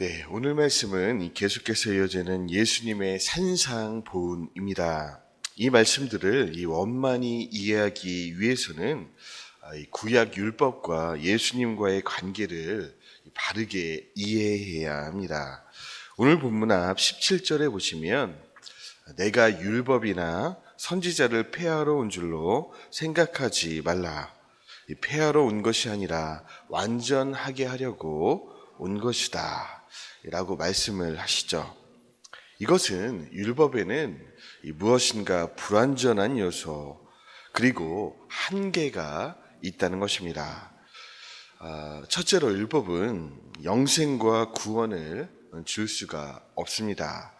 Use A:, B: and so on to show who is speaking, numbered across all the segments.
A: 네, 오늘 말씀은 계속해서 이어지는 예수님의 산상 보훈입니다. 이 말씀들을 이 원만히 이해하기 위해서는 아, 이 구약 율법과 예수님과의 관계를 바르게 이해해야 합니다. 오늘 본문 앞 17절에 보시면 내가 율법이나 선지자를 폐하러 온 줄로 생각하지 말라. 이 폐하러 온 것이 아니라 완전하게 하려고 온 것이다. 라고 말씀을 하시죠. 이것은 율법에는 이 무엇인가 불완전한 요소, 그리고 한계가 있다는 것입니다. 아, 첫째로 율법은 영생과 구원을 줄 수가 없습니다.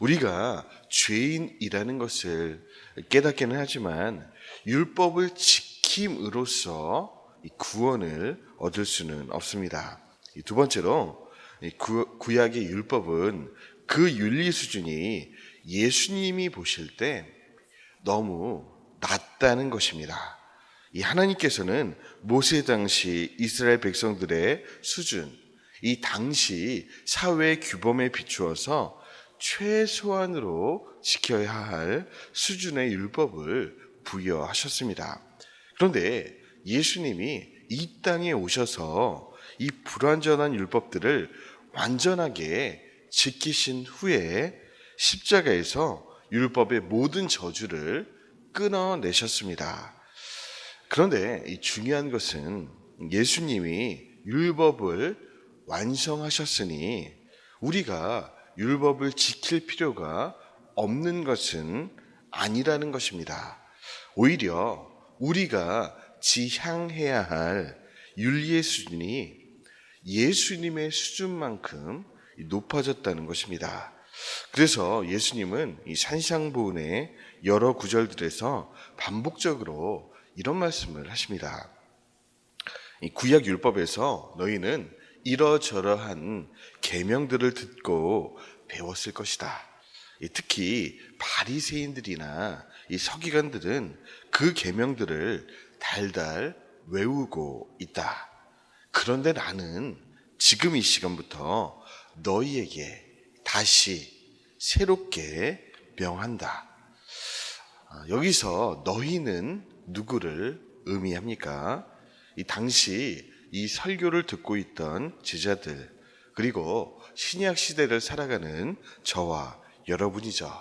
A: 우리가 죄인이라는 것을 깨닫기는 하지만 율법을 지킴으로써 이 구원을 얻을 수는 없습니다. 이두 번째로 이 구, 구약의 율법은 그 윤리 수준이 예수님이 보실 때 너무 낮다는 것입니다. 이 하나님께서는 모세 당시 이스라엘 백성들의 수준, 이 당시 사회 규범에 비추어서 최소한으로 지켜야 할 수준의 율법을 부여하셨습니다. 그런데 예수님이 이 땅에 오셔서 이 불완전한 율법들을 완전하게 지키신 후에 십자가에서 율법의 모든 저주를 끊어내셨습니다. 그런데 이 중요한 것은 예수님이 율법을 완성하셨으니 우리가 율법을 지킬 필요가 없는 것은 아니라는 것입니다. 오히려 우리가 지향해야 할 윤리의 수준이 예수님의 수준만큼 높아졌다는 것입니다. 그래서 예수님은 이 산상보훈의 여러 구절들에서 반복적으로 이런 말씀을 하십니다. 이 구약 율법에서 너희는 이러저러한 계명들을 듣고 배웠을 것이다. 이 특히 바리새인들이나 이 서기관들은 그 계명들을 달달 외우고 있다. 그런데 나는 지금 이 시간부터 너희에게 다시 새롭게 명한다. 아, 여기서 너희는 누구를 의미합니까? 이 당시 이 설교를 듣고 있던 제자들 그리고 신약 시대를 살아가는 저와 여러분이죠.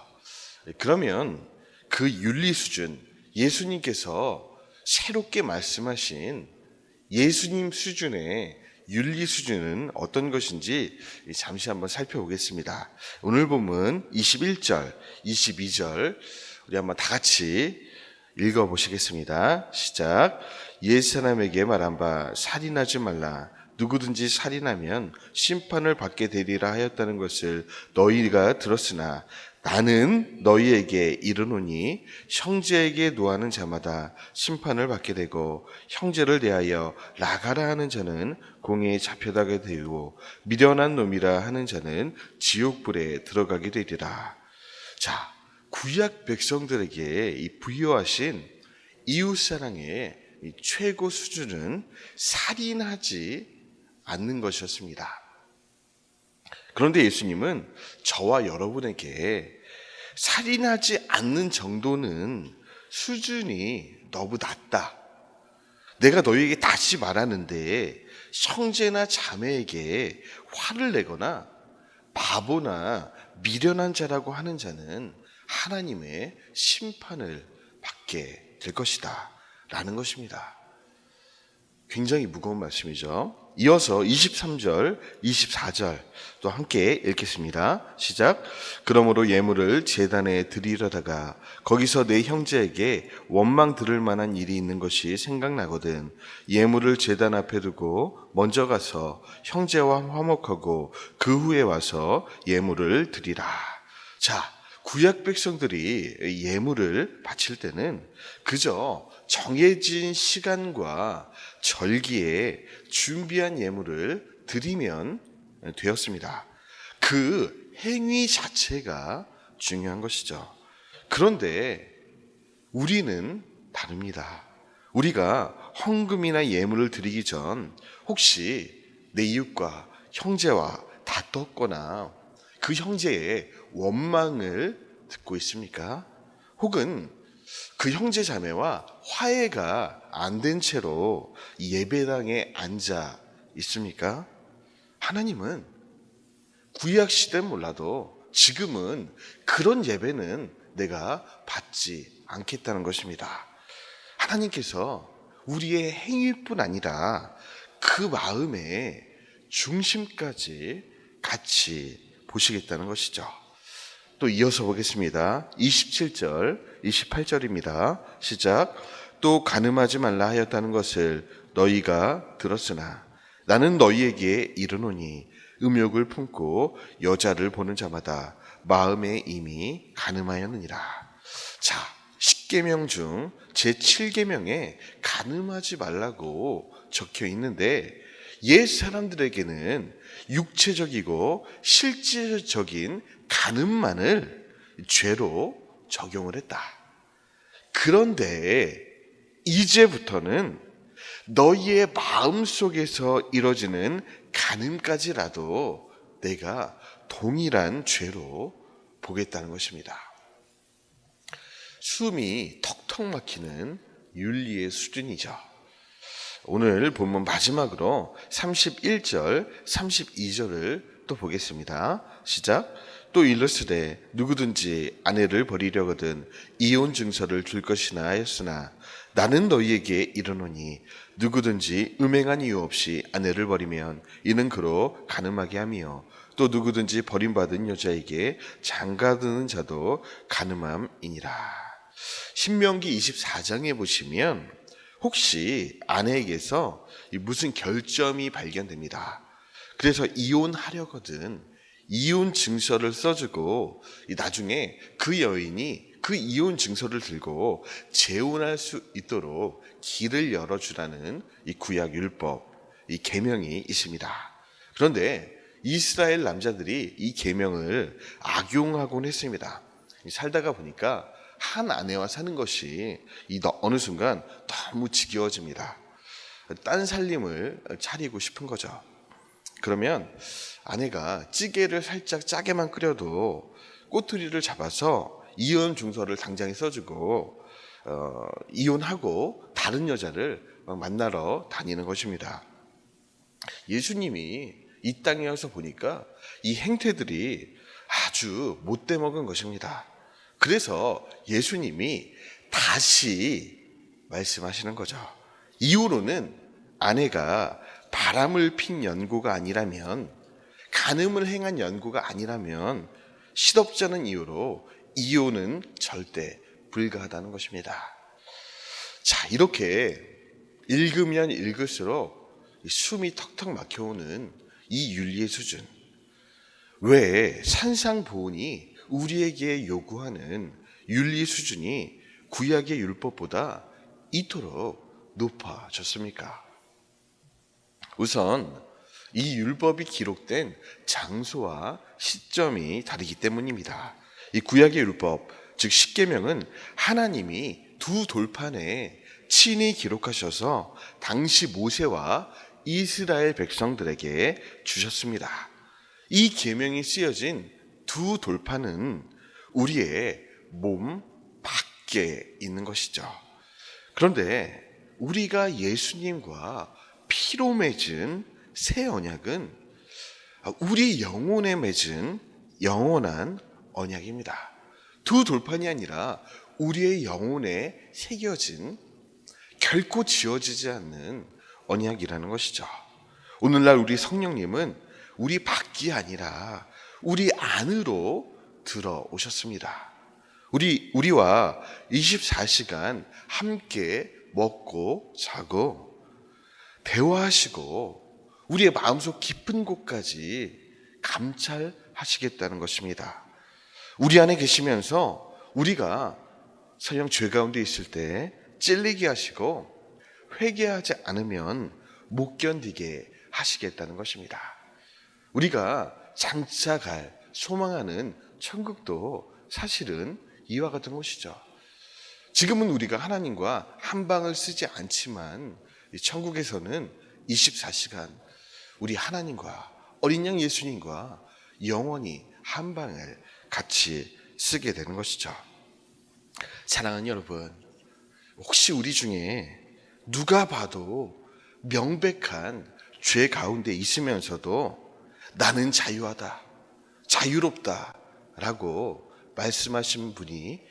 A: 그러면 그 윤리 수준 예수님께서 새롭게 말씀하신 예수님 수준의 윤리 수준은 어떤 것인지 잠시 한번 살펴보겠습니다. 오늘 본문 21절, 22절 우리 한번 다 같이 읽어 보시겠습니다. 시작. 옛 사람에게 말한 바 살인하지 말라. 누구든지 살인하면 심판을 받게 되리라 하였다는 것을 너희가 들었으나 나는 너희에게 이르노니 형제에게 노하는 자마다 심판을 받게 되고 형제를 대하여 나가라 하는 자는 공에 잡혀다게 되고 미련한 놈이라 하는 자는 지옥불에 들어가게 되리라. 자, 구약 백성들에게 이 부여하신 이웃 사랑의 최고 수준은 살인하지 않는 것이었습니다. 그런데 예수님은 저와 여러분에게 살인하지 않는 정도는 수준이 너무 낮다. 내가 너희에게 다시 말하는데 형제나 자매에게 화를 내거나 바보나 미련한 자라고 하는 자는 하나님의 심판을 받게 될 것이다. 라는 것입니다. 굉장히 무거운 말씀이죠. 이어서 23절, 24절 또 함께 읽겠습니다. 시작. 그러므로 예물을 재단에 드리려다가 거기서 내 형제에게 원망 들을 만한 일이 있는 것이 생각나거든. 예물을 재단 앞에 두고 먼저 가서 형제와 화목하고 그 후에 와서 예물을 드리라. 자, 구약 백성들이 예물을 바칠 때는 그저 정해진 시간과 절기에 준비한 예물을 드리면 되었습니다. 그 행위 자체가 중요한 것이죠. 그런데 우리는 다릅니다. 우리가 헌금이나 예물을 드리기 전 혹시 내 이웃과 형제와 다 다퉜거나 그 형제의 원망을 듣고 있습니까? 혹은 그 형제 자매와 화해가 안 된 채로 이 예배당에 앉아 있습니까? 하나님은 구약 시대는 몰라도 지금은 그런 예배는 내가 받지 않겠다는 것입니다. 하나님께서 우리의 행위뿐 아니라 그 마음의 중심까지 같이 보시겠다는 것이죠. 또 이어서 보겠습니다. 27절, 28절입니다. 시작. 또 가늠하지 말라 하였다는 것을 너희가 들었으나 나는 너희에게 이르노니 음욕을 품고 여자를 보는 자마다 마음에 이미 가늠하였느니라. 자, 10계명 중 제7계명에 가늠하지 말라고 적혀 있는데 옛 사람들에게는 육체적이고 실질적인 가늠만을 죄로 적용을 했다. 그런데 이제부터는 너희의 마음 속에서 이뤄지는 가늠까지라도 내가 동일한 죄로 보겠다는 것입니다. 숨이 턱턱 막히는 윤리의 수준이죠. 오늘 본문 마지막으로 31절, 32절을 또 보겠습니다. 시작. 또 일러스되 누구든지 아내를 버리려거든 이혼 증서를 줄 것이나 하였으나 나는 너희에게 이르노니 누구든지 음행한 이유 없이 아내를 버리면 이는 그로 가늠하게 하며 또 누구든지 버림받은 여자에게 장가드는 자도 가늠함이니라. 신명기 24장에 보시면 혹시 아내에게서 무슨 결점이 발견됩니다. 그래서 이혼하려거든 이혼 증서를 써주고 나중에 그 여인이 그 이혼 증서를 들고 재혼할 수 있도록 길을 열어주라는 이 구약 율법, 이 계명이 있습니다. 그런데 이스라엘 남자들이 이 계명을 악용하곤 했습니다. 살다가 보니까 한 아내와 사는 것이 이 어느 순간 너무 지겨워집니다. 딴 살림을 차리고 싶은 거죠. 그러면 아내가 찌개를 살짝 짜게만 끓여도 꼬투리를 잡아서 이혼 중서를 당장에 써주고 어, 이혼하고 다른 여자를 만나러 다니는 것입니다. 예수님이 이 땅에 와서 보니까 이 행태들이 아주 못돼 먹은 것입니다. 그래서 예수님이 다시 말씀하시는 거죠. 이후로는 아내가 바람을 핀 연고가 아니라면 간음을 행한 연고가 아니라면 시덥잖은 이유로 이혼은 절대 불가하다는 것입니다. 자, 이렇게 읽으면 읽을수록 숨이 턱턱 막혀오는 이 윤리의 수준. 왜 산상보훈이 우리에게 요구하는 윤리 수준이 구약의 율법보다 이토록 높아졌습니까? 우선 이 율법이 기록된 장소와 시점이 다르기 때문입니다. 이 구약의 율법, 즉 십계명은 하나님이 두 돌판에 친히 기록하셔서 당시 모세와 이스라엘 백성들에게 주셨습니다. 이 계명이 쓰여진 두 돌판은 우리의 몸 밖에 있는 것이죠. 그런데 우리가 예수님과 피로 맺은 새 언약은 우리 영혼에 맺은 영원한 언약입니다. 두 돌판이 아니라 우리의 영혼에 새겨진 결코 지워지지 않는 언약이라는 것이죠. 오늘날 우리 성령님은 우리 밖이 아니라 우리 안으로 들어오셨습니다. 우리, 우리와 24시간 함께 먹고 자고 대화하시고 우리의 마음속 깊은 곳까지 감찰하시겠다는 것입니다. 우리 안에 계시면서 우리가 설령 죄 가운데 있을 때 찔리게 하시고 회개하지 않으면 못 견디게 하시겠다는 것입니다. 우리가 장차 갈 소망하는 천국도 사실은 이와 같은 곳이죠. 지금은 우리가 하나님과 한 방을 쓰지 않지만 천국에서는 24시간 우리 하나님과 어린 양 예수님과 영원히 한 방을 같이 쓰게 되는 것이죠. 사랑하는 여러분, 혹시 우리 중에 누가 봐도 명백한 죄 가운데 있으면서도 나는 자유하다, 자유롭다 라고 말씀하신 분이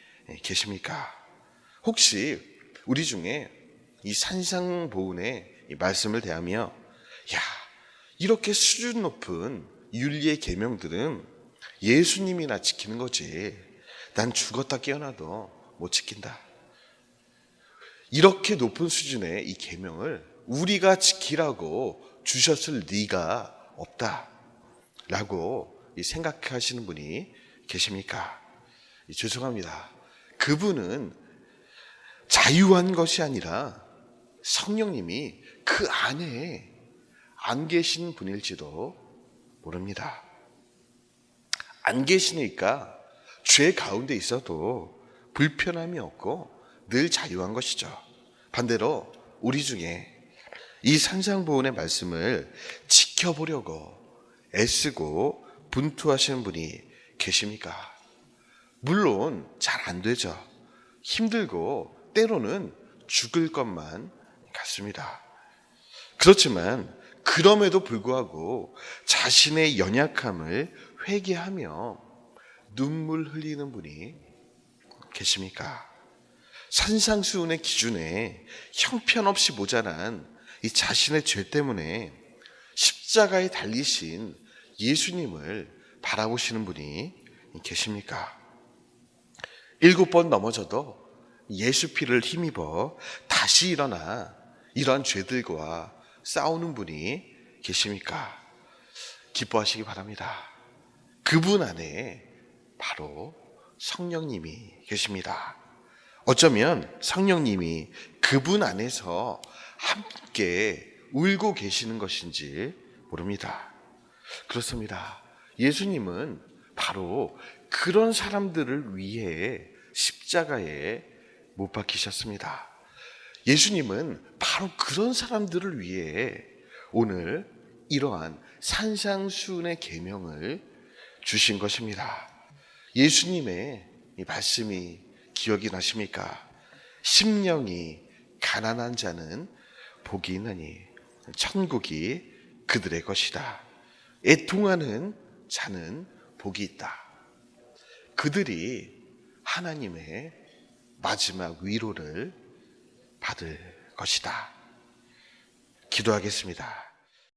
A: 계십니까? 혹시 우리 중에 이 산상보훈의 이 말씀을 대하며 야 이렇게 수준 높은 윤리의 계명들은 예수님이나 지키는 거지 난 죽었다 깨어나도 못 지킨다 이렇게 높은 수준의 이 계명을 우리가 지키라고 주셨을 리가 없다라고 이 생각하시는 분이 계십니까? 이 죄송합니다. 그분은 자유한 것이 아니라 성령님이 그 안에 안 계신 분일지도 모릅니다. 안 계시니까 죄 가운데 있어도 불편함이 없고 늘 자유한 것이죠. 반대로 우리 중에 이 산상보훈의 말씀을 지켜보려고 애쓰고 분투하시는 분이 계십니까? 물론 잘 안 되죠. 힘들고 때로는 죽을 것만 같습니다. 그렇지만 그럼에도 불구하고 자신의 연약함을 회개하며 눈물 흘리는 분이 계십니까? 산상수훈의 기준에 형편없이 모자란 이 자신의 죄 때문에 십자가에 달리신 예수님을 바라보시는 분이 계십니까? 일곱 번 넘어져도 예수 피를 힘입어 다시 일어나 이러한 죄들과 싸우는 분이 계십니까? 기뻐하시기 바랍니다. 그분 안에 바로 성령님이 계십니다. 어쩌면 성령님이 그분 안에서 함께 울고 계시는 것인지 모릅니다. 그렇습니다. 예수님은 바로 그런 사람들을 위해 십자가에 못 박히셨습니다. 예수님은 바로 그런 사람들을 위해 오늘 이러한 산상수훈의 계명을 주신 것입니다. 예수님의 이 말씀이 기억이 나십니까? 심령이 가난한 자는 복이 있느니 천국이 그들의 것이다. 애통하는 자는 복이 있다. 그들이 하나님의 마지막 위로를 받을 것이다. 기도하겠습니다.